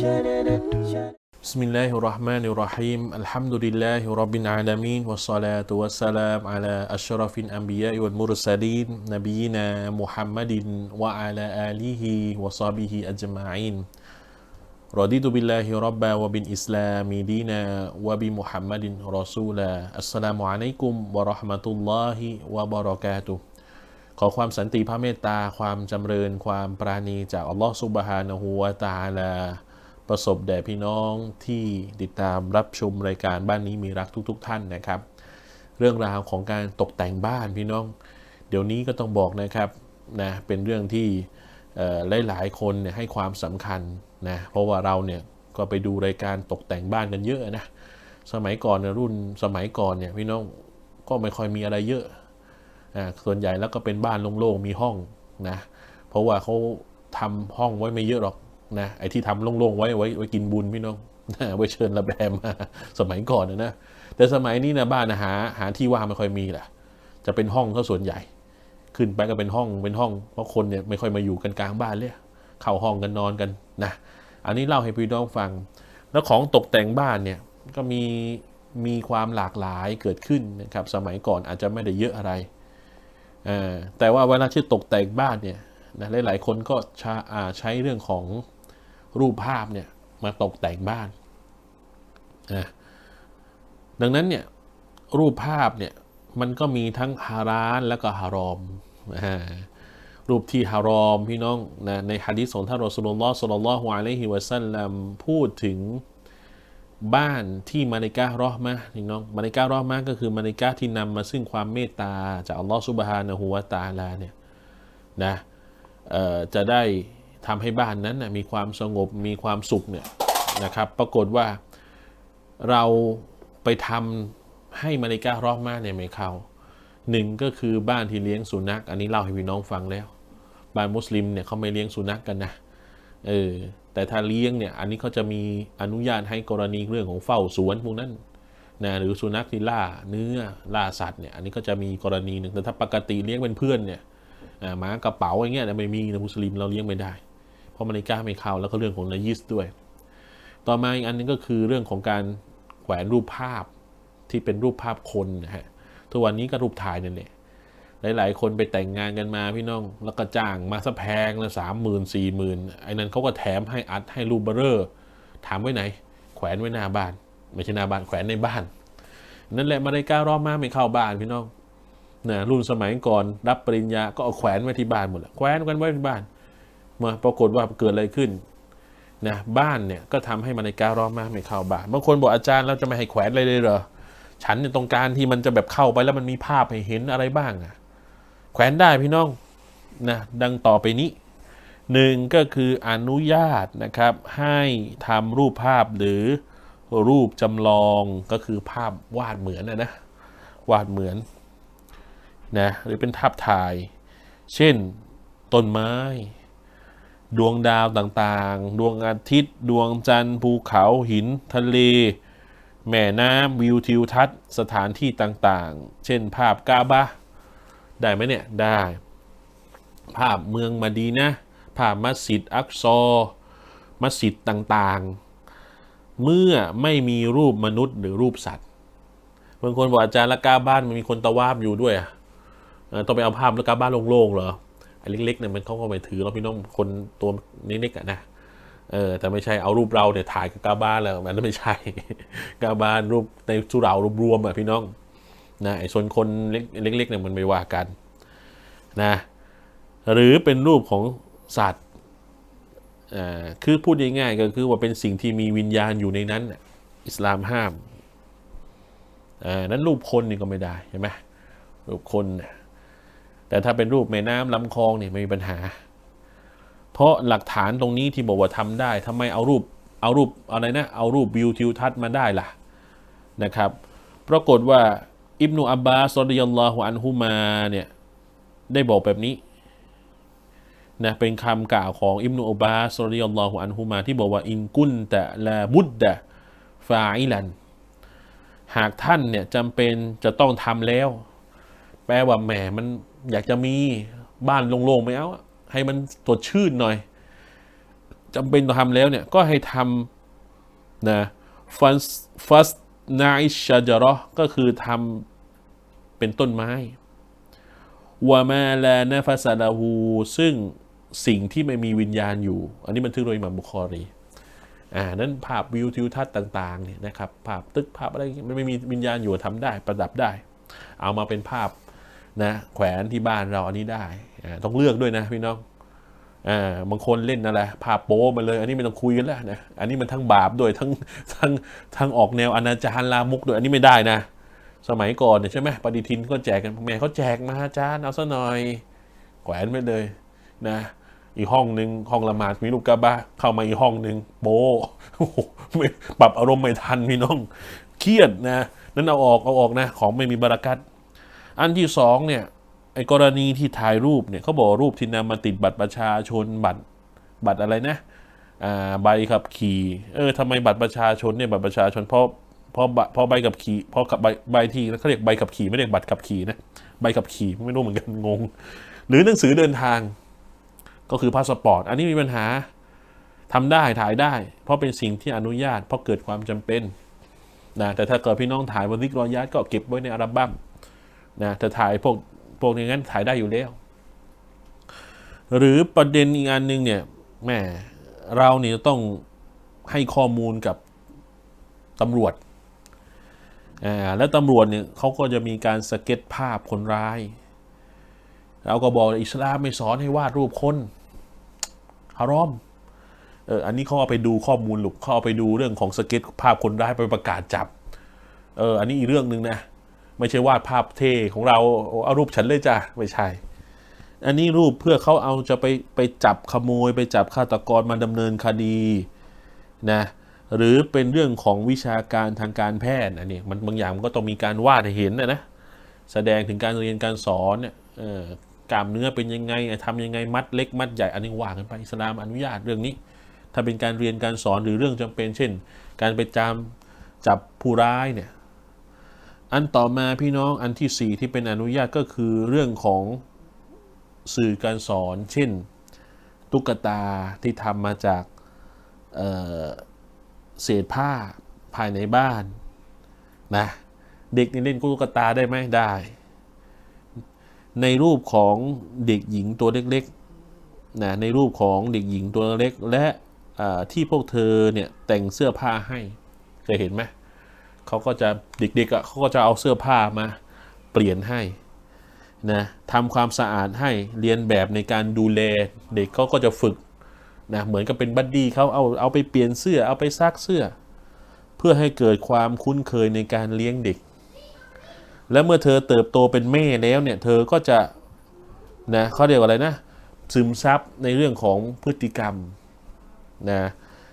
بسم الله الرحمن الرحيم الحمد لله رب العالمين والصلاة والسلام على أشرف الأنبياء والمرسلين نبينا محمد وعلى آله وصحبه أجمعين رضيت بالله ربا وبالإسلام دينا وبمحمد رسولا السلام عليكم ورحمة الله وبركاته ขอความสันติพระเมตตาความจำเริญความปราณีจากอัลลอฮฺซุบฮานะฮูวะตะอาลา ประสบแด่พี่น้องที่ติดตามรับชมรายการบ้านนี้มีรักทุกๆท่านนะครับ เรื่องราวของการตกแต่งบ้านพี่น้อง เดี๋ยวนี้ก็ต้องบอกนะครับนะเป็นเรื่องที่หลายๆคนเนี่ยให้ความสำคัญนะเพราะว่าเราเนี่ยก็ไปดูรายการตกแต่งบ้านกันเยอะนะสมัยก่อนรุ่นสมัยก่อนเนี่ยพี่น้องก็ไม่ค่อยมีอะไรเยอะอ่าส่วนใหญ่แล้วก็เป็นบ้านโล่งๆมีห้องนะเพราะว่าเขาทำห้องไว้ไม่เยอะหรอก นะไอ้ที่ทำโล่งๆไว้ไว้ไว้กินบุญพี่น้องไว้เชิญระแบมาสมัยก่อนนะ แต่สมัยนี้นะบ้านหาหาที่ว่างไม่ค่อยมีแหละจะเป็นห้องก็ส่วนใหญ่ ขึ้นไปก็เป็นห้องเป็นห้อง เพราะคนเนี่ยไม่ค่อยมาอยู่กันกลางบ้านเลยเข้าห้องกันนอนกันนะอันนี้เล่าให้พี่น้องฟัง แล้วของตกแต่งบ้านเนี่ยก็มีมีความหลากหลายเกิดขึ้นนะครับ สมัยก่อนอาจจะไม่ได้เยอะอะไรแต่ว่าเวลาที่ตกแต่งบ้านเนี่ยนะหลายๆคนก็ใช้เรื่องของ รูปภาพเนี่ยมาตกแต่งบ้านนะดังนั้นเนี่ยรูปภาพเนี่ยมันก็มีทั้งฮารานและก็ฮารอม รูปที่ฮารอมพี่น้องนะในฮะดิษของท่านรอสุลลอฮ์สุลลัลฮุอะลัยฮิวะสัลลัมพูดถึงบ้านที่มาริการอห์มะพี่น้องมาริการอห์มะก็คือมาริกาที่นำมาซึ่งความเมตตา จากอัลลอฮ์ซุบฮานะฮูวะตาลาเนี่ยนะจะได้ ทำให้บ้านนั้นนะมีความสงบมีความสุขเนี่ยนะครับ ปรากฏว่าเราไปทำให้มาริการอห์มะเนี่ยไม่เข้าหนึ่งก็คือบ้านที่เลี้ยงสุนัข อันนี้เล่าให้พี่น้องฟังแล้ว บ้านมุสลิมเนี่ยเขาไม่เลี้ยงสุนัขกกันนะเออแต่ถ้าเลี้ยงเนี่ยอันนี้เขาจะมีอนุญาตให้กรณีเรื่องของเฝ้าสวนพวกนั้นนะหรือสุนัขที่ล่าเนื้อล่าสัตว์เนี่ยอันนี้ก็จะมีกรณีหนึ่งแต่ถ้าปกติเลี้ยงเป็นเพื่อนเนี่ยหมากระเป๋าอย่างเงี้ยไม่มีนะมุสลิมเราเลี้ยงไม่ได้ ราะมันในกล้าไม่เข้า แล้วก็เรื่องของนายิสด้วย ต่อมาอีกอันนึงก็คือเรื่องของการแขวนรูปภาพที่เป็นรูปภาพคนนะฮะทุกวันนี้ก็รูปถ่ายนั่นแหละหลาย ๆ คนไปแต่งงานกันมาพี่น้อง แล้วก็จ้างมาสะแพงละสามหมื่นสี่หมื่นไอ้นั้นเขาก็แถมให้อัดให้รูปเบอร์ถามไว้ไหน แขวนไว้หน้าบ้าน ไม่ใช่หน้าบ้านแขวนในบ้าน นั่นแหละมาได้ก้ารอบมากไม่เข้าบ้านพี่น้องนะรุ่นสมัยก่อนรับปริญญาก็เอาแขวนไว้ที่บ้านหมดแหละแขวนกันไว้ที่บ้าน มาปรากฏว่าเกิดอะไรขึ้นนะบ้านเนี่ยก็ทำให้มาในการรอบมาไม่เข้าบ้านบางคนบอกอาจารย์เราจะไม่ให้แขวนอะไรเลยเหรอฉันเนี่ยตรงการที่มันจะแบบเข้าไปแล้วมันมีภาพให้เห็นอะไรบ้างอะแขวนได้พี่น้องนะดังต่อไปนี้หนึ่งก็คืออนุญาตนะครับให้ทำรูปภาพหรือรูปจำลองก็คือภาพวาดเหมือนนะนะวาดเหมือนนะหรือเป็นภาพถ่าย เช่นต้นไม้ ดวงดาวต่างๆ ดวงอาทิตย์ ดวงจันทร์ ภูเขาหิน ทะเล แม่น้ำวิวทิวทัศน์ สถานที่ต่างๆ เช่นภาพกาบะ ได้ไหมเนี่ย ได้ ภาพเมืองมาดีนะ ภาพมัสยิดอักซอ มัสยิดต่างๆ เมื่อไม่มีรูปมนุษย์หรือรูปสัตว์บางคนบอกอาจารย์ละกาบ้านมันมีคนตะวาบอยู่ด้วยอะต้องไปเอาภาพละกาบ้านโล่งๆเหรอ ไอ้เล็กๆเนี่ยมันเขาก็ไม่ถือเราพี่น้องคนตัวนิดๆอะนะเออแต่ไม่ใช่เอารูปเราเนี่ยถ่ายกับกาบ้านแล้วมันไม่ใช่กาบ้านรูปในสุเหร่ารวมรวมอะพี่น้องนะไอ้ส่วนคนเล็กๆเนี่ยมันไม่ว่ากันนะหรือเป็นรูปของสัตว์อ่าคือพูดง่ายๆก็คือว่าเป็นสิ่งที่มีวิญญาณอยู่ในนั้น อิสลามห้ามอ่านั้นรูปคนนี่ก็ไม่ได้ใช่ไหมรูปคนเนี่ย แต่ถ้าเป็นรูปแม่น้ำลำคลองเนี่ยไม่มีปัญหา เพราะหลักฐานตรงนี้ที่บอกว่าทำได้ทำไมเอารูปเอารูปอะไรนะเอารูปวิวทิวทัศน์มาได้ล่ะนะครับ ปรากฏว่าอิบนุอับบาสรดิยัลลอฮุอันฮุมาเนี่ยได้บอกแบบนี้นะเป็นคำกล่าวของอิบนุอับบาสรดิยัลลอฮุอันฮุมาที่บอกว่าอินกุนตะลาบุดดะฟาอิลัน หากท่านเนี่ยจำเป็นจะต้องทำแล้ว แปลว่าแหมมันอยากจะมีบ้านโล่งๆไม่เอาให้มันสดชื่นหน่อยจำเป็นต้องทำแล้วเนี่ยก็ให้ทำนะฟัสฟัสนาอิชจารอก็คือทำเป็นต้นไม้วามาลานาฟาซาลาหูซึ่งสิ่งที่ไม่มีวิญญาณอยู่ อันนี้มันทึกโดยมามบุคอรีอ่านั้นภาพวิวทิวทัศน์ต่างๆเนี่ยนะครับภาพตึกภาพอะไรมันไม่มีวิญญาณอยู่ทำได้ประดับได้ เอามาเป็นภาพ นะแขวนที่บ้านเราอันนี้ได้ต้องเลือกด้วยนะพี่น้องอ่าบางคนเล่นอะไรภาพโป๊มาเลย อันนี้ไม่ต้องคุยกันแล้วนะอันนี้มันทั้งบาปด้วยทั้งทั้งทั้งออกแนวอนาจารลามกด้วยอันนี้ไม่ได้นะ สมัยก่อนเนี่ยใช่ไหมปฏิทินก็แจกกันแม่เขาแจกมาอาจารย์เอาซะหน่อย แขวนไปเลยนะอีกห้องหนึ่งห้องละหมาดมีลูกกระบะเข้ามาอีกห้องหนึ่งโบโอ้โหปรับอารมณ์ไม่ทันพี่น้องเครียดนะนั้นเอาออกเอาออกนะ ของไม่มีบารักัต อันที่สองเนี่ยไอ้กรณีที่ถ่ายรูปเนี่ยเขาบอกรูปที่นำมาติดบัตรประชาชนบัตรบัตรอะไรนะใบขับขี่เออทำไมบัตรประชาชนเนี่ยบัตรประชาชนเพราะเพราะเพราะใบขับขี่เพราะใบใบที่เขาเรียกใบขับขี่ไม่เรียกบัตรขับขี่นะใบขับขี่ไม่รู้เหมือนกันงง หรือหนังสือเดินทาง ก็คือพาสปอร์ตอันนี้มีปัญหาทำได้ถ่ายได้ เพราะเป็นสิ่งที่อนุญาต เพราะเกิดความจำเป็นนะแต่ถ้าเกิดพี่น้องถ่ายบนวิกรอยัดก็เก็บไว้ในอัลบั้ม นะแต่ถ่ายพวกพวกอย่างนั้นถ่ายได้อยู่แล้ว หรือประเด็นอีกอันหนึ่งเนี่ยแม่เราเนี่ยต้องให้ข้อมูลกับตำรวจอ่าแล้วตำรวจเนี่ยเขาก็จะมีการสเก็ตภาพคนร้ายเราก็บอกอิสลามไม่สอนให้วาดรูปคนฮารอมเอออันนี้เขาเอาไปดูข้อมูลหลุกเขาเอาไปดูเรื่องของสเก็ตภาพคนร้ายไปประกาศจับ เออ อันนี้อีกเรื่องหนึ่งนะ ไม่ใช่วาดภาพเท่ของเราเอารูปฉันเลยจ้ะไม่ใช่ อันนี้รูปเพื่อเขาเอาจะไปไปจับขโมย ไปจับฆาตกรมาดำเนินคดีนะหรือเป็นเรื่องของวิชาการทางการแพทย์อันนี้มันบางอย่างมันก็ต้องมีการวาดเห็นนะนะแสดงถึงการเรียนการสอนเนี่ยกล้ามเนื้อเป็นยังไงทำยังไงมัดเล็กมัดใหญ่อันนี้ว่ากันไปอิสลามอนุญาตเรื่องนี้ ถ้าเป็นการเรียนการสอนหรือเรื่องจำเป็น เช่น การไปจำจับผู้ร้ายเนี่ย อันต่อมาพี่น้องอันที่สี่ที่เป็นอนุญาตก็คือเรื่องของสื่อการสอน เช่น ตุ๊กตาที่ทำมาจากเเศษผ้าภายในบ้านนะเด็กนี่เล่นตุ๊กตาได้ไหมได้ ในรูปของเด็กหญิงตัวเล็กๆนะในรูปของเด็กหญิงตัวเล็กและที่พวกเธอเนี่ยแต่งเสื้อผ้าให้เคยเห็นไหม เขาก็จะเด็กๆเขาก็จะเอาเสื้อผ้ามาเปลี่ยนให้นะทำความสะอาดให้เรียนแบบในการดูแลเด็กเขาก็จะฝึกนะเหมือนกับเป็นบัดดี้เขาเอาเอาไปเปลี่ยนเสื้อเอาไปซักเสื้อ เพื่อให้เกิดความคุ้นเคยในการเลี้ยงเด็ก และเมื่อเธอเติบโตเป็นแม่แล้วเนี่ยเธอก็จะนะเขาเรียกว่าอะไรนะซึมซับในเรื่องของพฤติกรรมนะ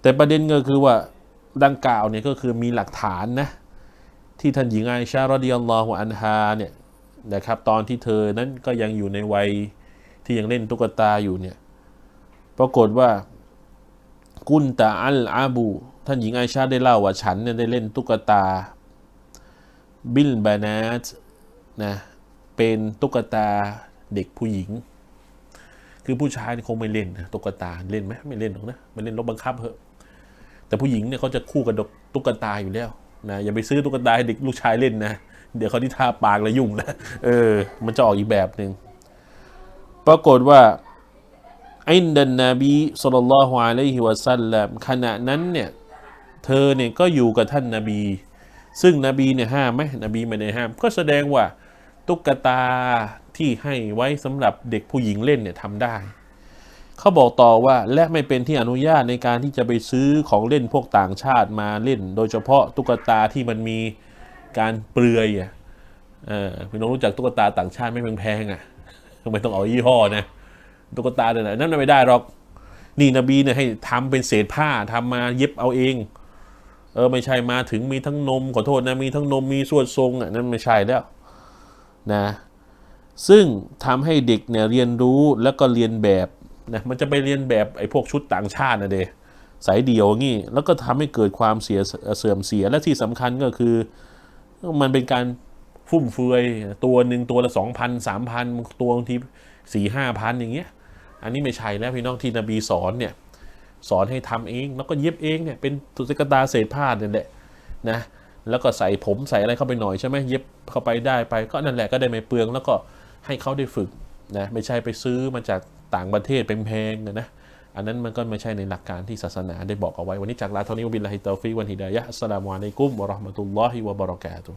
แต่ประเด็นก็คือว่า ดังกล่าวเนี่ยก็คือมีหลักฐานนะที่ท่านหญิงไอชารอดิยัลลอฮุอันฮาเนี่ยนะครับตอนที่เธอนั้นก็ยังอยู่ในวัยที่ยังเล่นตุ๊กตาอยู่เนี่ยปรากฏว่ากุนตาอัลอาบู ท่านหญิงไอชาได้เล่าว่าฉันเนี่ยได้เล่นตุ๊กตา บิลบานาตนะเป็นตุ๊กตาเด็กผู้หญิง คือผู้ชายคงไม่เล่นตุ๊กตาเล่นไหมไม่เล่นหรอกนะไม่เล่นรบบังคับเหอะ แต่ผู้หญิงเนี่ยเขาจะคู่กับตุ๊กตาอยู่แล้วนะอย่าไปซื้อตุ๊กตาให้เด็กลูกชายเล่นนะ เดี๋ยวเขาที่ทาปากแล้วยุ่งนะเออ มันจะออกอีกแบบหนึ่งปรากฏว่าอินดันนบีสุลต่านละฮ์อะลัยฮิวะสัลลัมขณะนั้นเนี่ยเธอเนี่ยก็อยู่กับท่านนาบี ซึ่งนบีเนี่ยห้ามไหมนบีไม่ได้ห้าม ก็แสดงว่าตุ๊กตาที่ให้ไว้สำหรับเด็กผู้หญิงเล่นเนี่ยทำได้ เขาบอกต่อว่าและไม่เป็นที่อนุญาตในการที่จะไปซื้อของเล่นพวกต่างชาติมาเล่น โดยเฉพาะตุ๊กตาที่มันมีการเปลือยอะเอพี่น้องรู้จักตุ๊กตาต่างชาติไม่แพงๆอะไม่ต้องเอายี่ห้อนะตุ๊กตาเดี๋ยนั่นไม่ได้หรอกนี่นบีเนี่ยให้ทำเป็นเศษผ้าทำมาเย็บเอาเอง เออไม่ใช่มาถึงมีทั้งนมขอโทษนะมีทั้งนมมีส่วนทรงอะนั่นไม่ใช่แล้วนะ ซึ่งทำให้เด็กเนี่ยเรียนรู้แล้วก็เรียนแบบ นะมันจะไปเรียนแบบไอ้พวกชุดต่างชาตินะเดสายเดียวงี้ แล้วก็ทำให้เกิดความเสียเสื่อมเสียและที่สำคัญก็คือ มันเป็นการฟุ่มเฟือยตัวหนึ่งตัวละสองพันสามพันตัวบางทีสี่ห้าพันอย่างเงี้ย อันนี้ไม่ใช่แล้วพี่น้องที่นบีสอนเนี่ยสอนให้ทำเอง แล้วก็เย็บเองเนี่ยเป็นตุกตาเศษผ้าเนี่ยแหละนะแล้วก็ใส่ผมใส่อะไรเข้าไปหน่อยใช่ไหมเย็บเข้าไปได้ไป ก็นั่นแหละก็ได้ไม่เปลือง แล้วก็ให้เขาได้ฝึก นะไม่ใช่ไปซื้อมาจากต่างประเทศเป็นแพงๆนะอันนั้นมันก็ไม่ใช่ในหลักการที่ศาสนาได้บอกเอาไว้ วันนี้จากลาเท่านี้วบิลลาฮิตตอฟิวันฮิดายะอัสสลามุอะลัยกุมวะราะห์มะตุลลอฮิวะบะเราะกาตุ